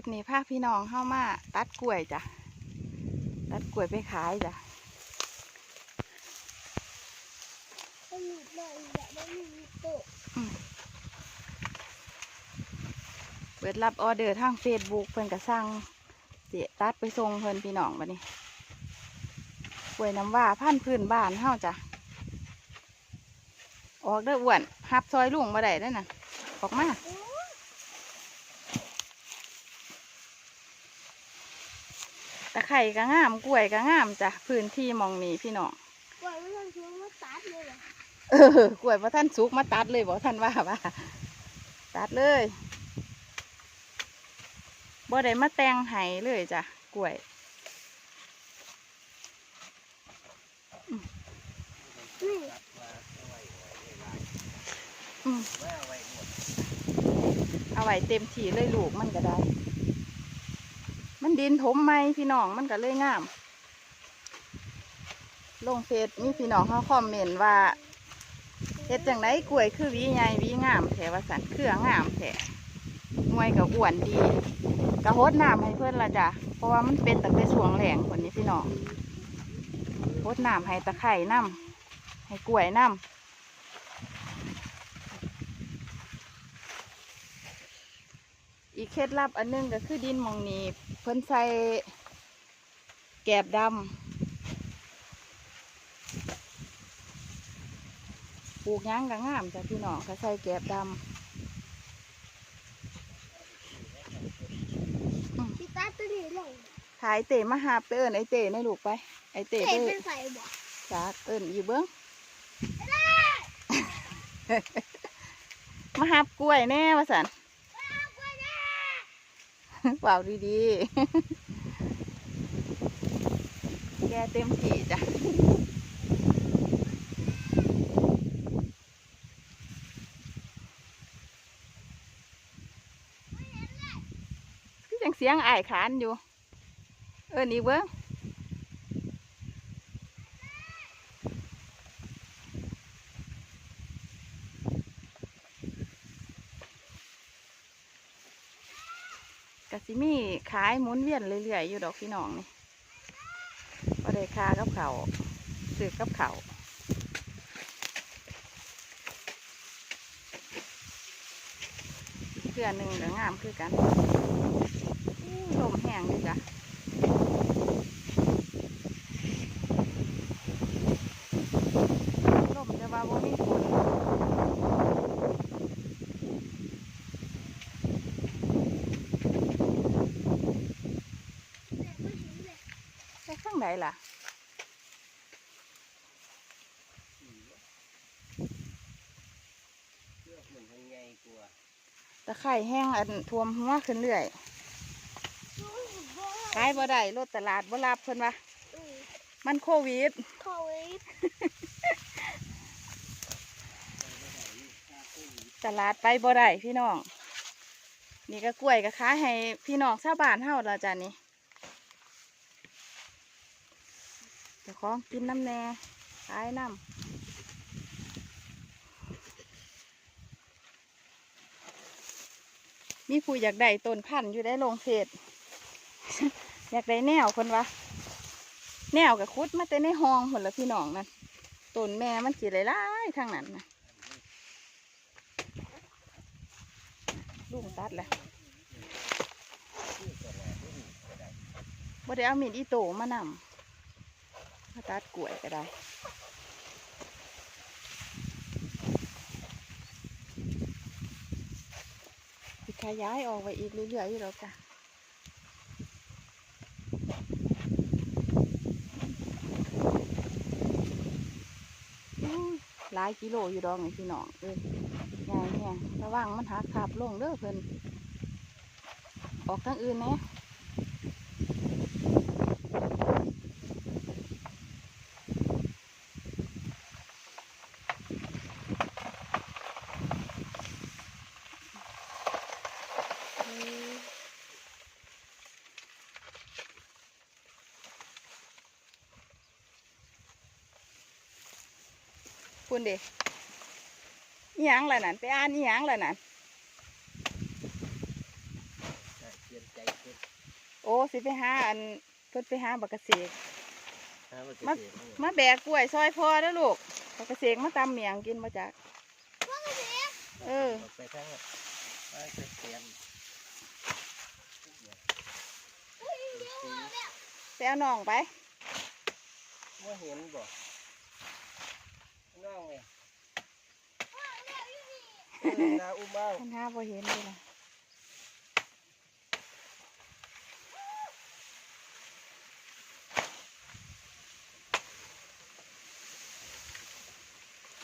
ลิปนี้พาพี่น้องเข้ามา ตัดกล้วยจ้ะ ตัดกล้วยไปขายจ้ะเปิดรับออเดอร์ทางเฟซบุ๊กเพิ่นก็สั่งเสียตัดไปส่งเพิ่นพี่น้องบัดนี้กล้วยน้ำว่าพันพื้นบ้านเฮาจ้ะ ออกเด้ออ้วนหับซอยลุงมาได้ด้อน่ะออกมา ตะ ไคร่ก็งามกล้วยก็งามจ้ะพื้นที่หมองนี้พี่น้องกว่าไม่ต้องซื้อมาตัดเลยเหรอเออกล้วยพระท่านสุกมาตัดเลยบอกท่านว่าว่าตัดเลยบ่ได้มาแต่งไห้เลยจ้ะกล้วยนี่อืมเอาไว้เต็มที่เลยลูกมันก็ได้มัน ดินถมไหมพี่น้องมันก็เลยงาม ลงเฟซมีพี่น้องเขาคอมเมนต์ว่าเฮ็ดจังไดกล้วยคือวีใหญ่วีงามแถวสันเครืองามแถหน่วยก็อ้วนดีกระโหดน้ำให้เพื่อนละจ้ะเพราะว่ามันเป็นตั้งแต่ช่วงแหลงคนนี้พี่น้องโหดน้ำให้ตะไคร่น้ำให้กล้วยน้ำ อีกเคล็ดลับอันหนึงก็คือดินหมองนี้เพิ่นใส่แกบดำปลูกหยังก็งามจ้ะพี่น้องก็ใส่แกบดพี่ตัดตัวนี้ลงำขายเตะมาหาไปเอิญไอเตะในลูกไป ไอเตะเตะไปเป็นใส่บ่จากเอิญอยู่เบิ้งมาหาบกล้วยแน่ว่าสัน เปล่าดีๆ แกเต็มที่จ้ะยังเสียงอ้ายขานอยู่ เออนี่เบิ้ง มีขายหมุนเวียนเรื่อยๆอยู่ดอกพี่น้องนี่ก็ได้ค่ากับเขาวซื้อกับเขาเพื่อหนึ่งก็งามคือกันลมแห้งดีจ้ะลมจะว่าบ่มีฝน ไปข้างไหนล่ะตะไคร่แห้งอันท่วมหัวขึ้นเรื่อยขายบ่ได้รถตลาดบ่รับเพิ่นว่ามันโควิด โควิด ตลาดไปบ่ได้พี่น้อง นี่ก็กล้วยก็ขายให้พี่น้องชาวบ้านเฮาและจ้ะนี่ จ้าของกินน้ำแน่ขายน้ำมีผู้อยากได้ต้นพันธุ์อยู่ได้ลงเพจอยากได้แนวคนวะแนวกับคุดมาแต่ในห้องหมดละพี่น้องนั่นต้นแม่มันจีหลายๆทางนั้นนะลุงตัดแหละบ่ได้เอามีดอีโตมานำ มาตัดกล้วยก็ได้ขยายออกไปอีกเรื่อยๆอยู่แล้วจ้ะหลายกิโลอยู่ดอกนี่พี่น้องเอ้ยใหญ่เนี่ยระวังมันหักขับลงเด้อเพิ่นออกทางอื่นแหนะ คุณเด็อิหยังล่ะนั่นไปอ่านอิหยังล่ะนั่นเปลี่ยนใจโอ้สิไปหาอันเพิ่นไปหาบักกะเสกหาบ่มาเกษตรนี่มาแบกกล้วยซอยพอเด้อลูกบักกะเสกมาตำเมียงกินมาจากเออไปทางนั้นไปเกษตรไปเอาน้องไปว่าเห็นบ่ น้องไงเออนาอุ้มเอาเพิ่นหาบ่เห็นเลยนะ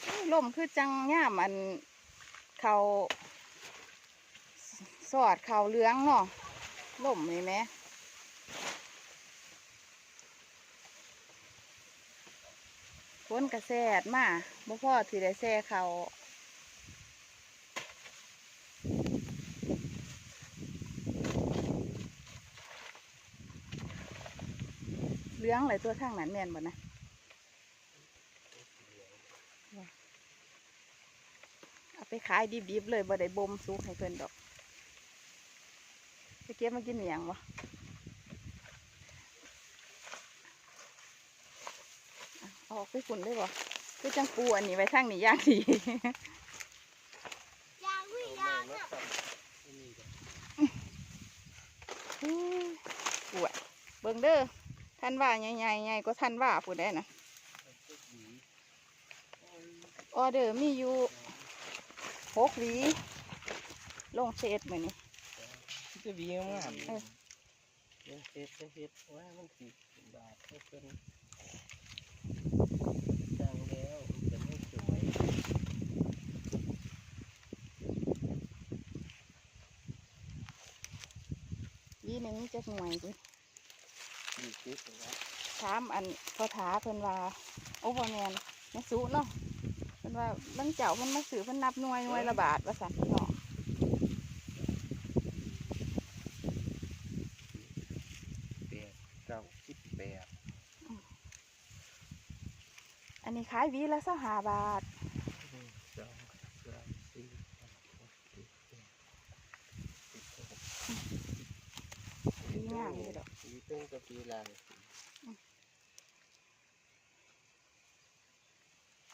อุ้ยลมคือจังย่ามอันเขาสอดเขาเหลื้องเนาะลมนี่แหม ฝนกระแสดมาบ่พอสิได้แซ่เขาเลื้องเลยตัวทางนั้นแม่นบ่นะเอาไปขายดิบๆเลยบ่ได้บ่มสุกให้เพิ่นดอกไปเก็บมากินอหย่างว อะเอาออกไปฝุ่นได้บ่คือจังปูอันนี้ไว้ทางนี้ย่างดียางวิ่งเอายางแม่อะมาทำอันนี้ก่อนอื้อปวดเบิ่งเด้อท่านว่าใหญ่ๆใหญ่ก็ท่านว่าผู้ได้นะเอาพวกหวีออเดอร์มีอยู่หกหวีลงเศษมือนี้มันจะหวีงามเออๆเป็นเฮ็ดจะเฮ็ดว่ามันสิบาทให้เพิ่น ดังแล้วจะไม่สวยหวีหนึ่งจักหน่วยดิดีคิดว่าถามอันพอถาเพิ่นว่าโอ้บ่แมนไม่สูเนาะเพิ่นว่าบางเจ้าเพิ่นมาซื้อเพิ่นนับหน่วยหน่วยละบาทว่าสั่นพี่น้อง แปดเก้าสิบแปด อันนี้ขายหวีละ25บาทหนึ่งสองสามสี่ห้าหกเจ็ดแปดสิบหกหวีงามเลยดอกปีตึ้งกับปีลาย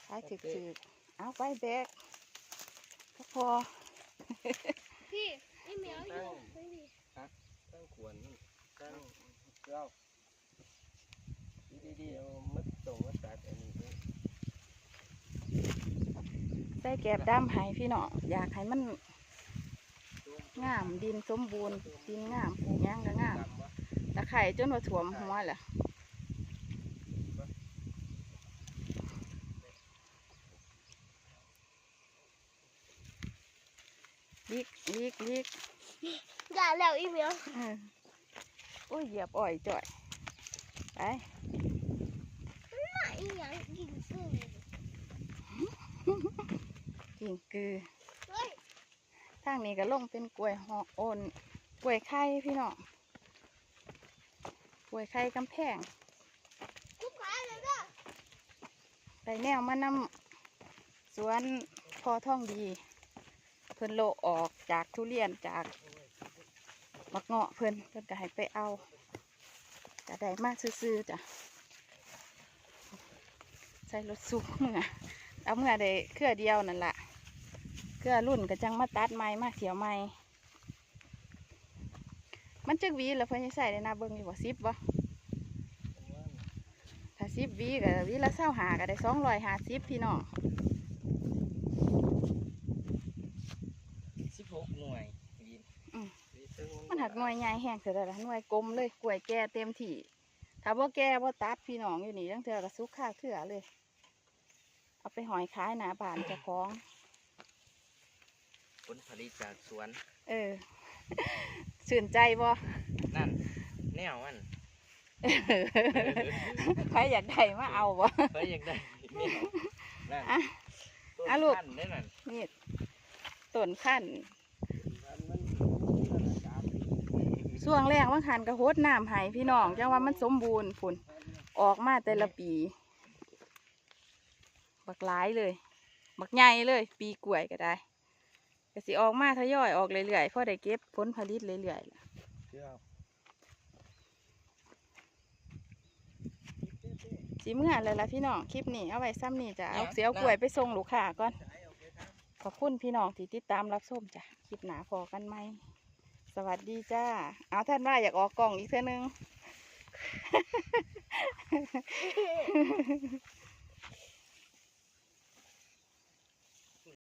ขายถึกๆเอาไปแบกก็พอ พี่ไอ้เหมียวอยู่ไปดิตั้งขวนตั้งเจ้าดีๆเอามัดตรงมัดตัดอันนี้ด้วย ใส่แกบดำให้พี่น้องอยากให้มันงามดินสมบูรณ์ดินงามปลูกหยังก็งามดำวะตะไคร่จนว่าถ่วมหัวแหละลิกลิกลิกอย่าแล้วไอ้เหมียวเออโอ้ยเหยียบอ่อยจ่อยไป น่าอีหยังกินซื่อ กิ่งกือเฮ้ยทางนี้ก็ลงเป็นกล้วยหอโอนกล้วยไข่พี่น้องกล้วยไข่กำแพงกูขายเลยเด้อได้แนวมานำสวนพอท่องดี เพิ่นโลออกจากทุเรียนจากมักเงาะเพิ่นเพิ่นก็ให้ไปเอาก็ได้มาซื้อๆจ้ะใส่รถสุกเมื่อเอาเมื่อได้เครือเดียวนั่นแหละ เครือรุ่นก็จังมาตัดไม้มาเขียวไม้มันจึกหวีแล้วเพิ่นยังใส่ได้นาเบิ่งอยู่บ่สิบบ่ถ้าสิบหวีก็หวีละเศร้าหาก็ได้สองร้อยห้าสิบพี่น้องสิบหกหน่วยยินอืมปีตึ้งมันหักหน่วยใหญ่แห้งเสร็จแล้วล่ะหน่วยกลมเลยกล้วยแก่เต็มที่ถ้าบ่แก่บ่ตัดพี่น้องอยู่นี่ตั้งแต่กระซุกค่าเครือเลย เอาไปหอยขายหนาบานเจ้าของ ผลผลิตจากสวน เออชื่นใจบ่นั่น แนวมันใครอยากได้มาเอาบ่เฮ้ยอยากได้แนวนั่นอะต้นอะลูกพันธุ์ได้นั่นนี่ต้นขั้นช่วงแรกว่าขันกระโหดน้ำให้พี่น้องจังว่ามันสมบูรณ์ผลออกมาแต่ละปี บักหลายเลย บักใหญ่เลย ปีกล้วยก็ได้ ก็สิออกมาทยอยออกเรื่อยๆพอได้เก็บผลผลิตเรื่อยๆสีเมื่อเลยละพี่น้องคลิปนี้เอาไว้ซ้ำนี่จ้ะเอาเสียวกล้วยไปส่งลูกค้าก่อนขอบคุณพี่น้องที่ติดตามรับชมจ้ะคลิปหนาพอกันไหมสวัสดีจ้า เอาท่านว่าอยากออกกล่องอีกเท่านึง